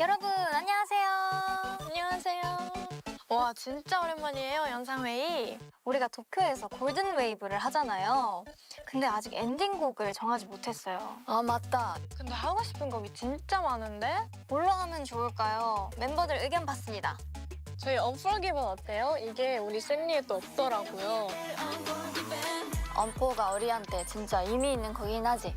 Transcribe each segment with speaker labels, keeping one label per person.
Speaker 1: 여러분 안녕하세요.
Speaker 2: 안녕하세요. 와 진짜 오랜만이에요 영상회의.
Speaker 1: 우리가 도쿄에서 골든 웨이브를 하잖아요. 근데 아직 엔딩곡을 정하지 못했어요.
Speaker 2: 아 맞다. 근데 하고 싶은 곡이 진짜 많은데
Speaker 1: 뭘로 하면 좋을까요? 멤버들 의견 봤습니다.
Speaker 2: 저희 언플러기번 어때요? 이게 우리 샌리에 또 없더라고요.
Speaker 1: 엄포가 우리한테 진짜 의미 있는 곡이긴 하지.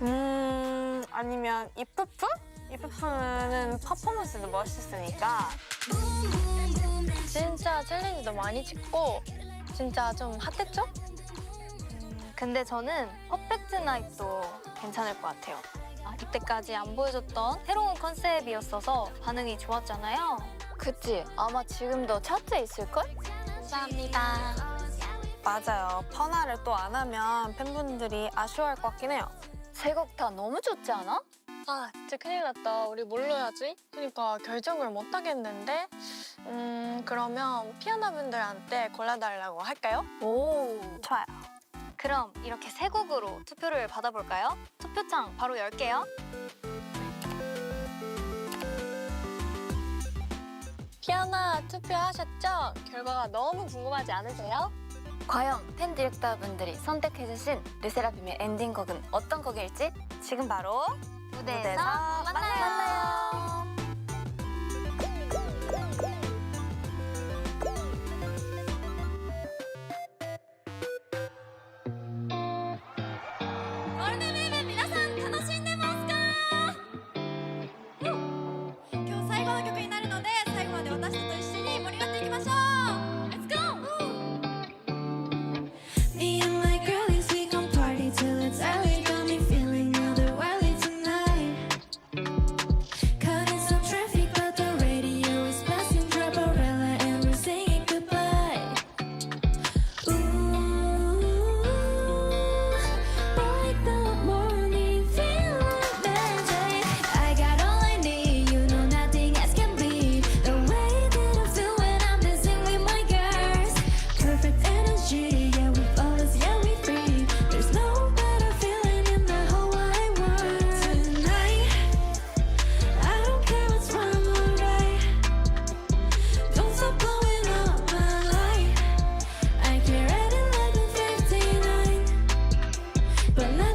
Speaker 3: 음 아니면 이프프? 이프프는 퍼포먼스도 멋있으니까
Speaker 2: 진짜 챌린지도 많이 찍고 진짜 좀 핫했죠?
Speaker 1: 근데 저는 퍼펙트 나잇도 괜찮을 것 같아요. 아, 이때까지 안 보여줬던 새로운 컨셉이었어서 반응이 좋았잖아요.
Speaker 4: 그치? 아마 지금도 차트에 있을걸?
Speaker 1: 감사합니다.
Speaker 3: 맞아요. 퍼나를 또 안 하면 팬분들이 아쉬워할 것 같긴 해요.
Speaker 4: 세곡다 너무 좋지 않아?
Speaker 2: 아 진짜 큰일 났다. 우리 뭘로 해야지? 그러니까 결정을 못 하겠는데 음 그러면 피아노 분들한테 골라달라고 할까요?
Speaker 3: 오 좋아요.
Speaker 1: 그럼 이렇게 세 곡으로 투표를 받아볼까요? 투표창 바로 열게요.
Speaker 2: 피아노 투표하셨죠? 결과가 너무 궁금하지 않으세요?
Speaker 4: 과연 팬 디렉터분들이 선택해주신 르세라핌의 엔딩곡은 어떤 곡일지
Speaker 3: 지금 바로
Speaker 1: 무대에서
Speaker 3: 무대에서
Speaker 1: 만나요. But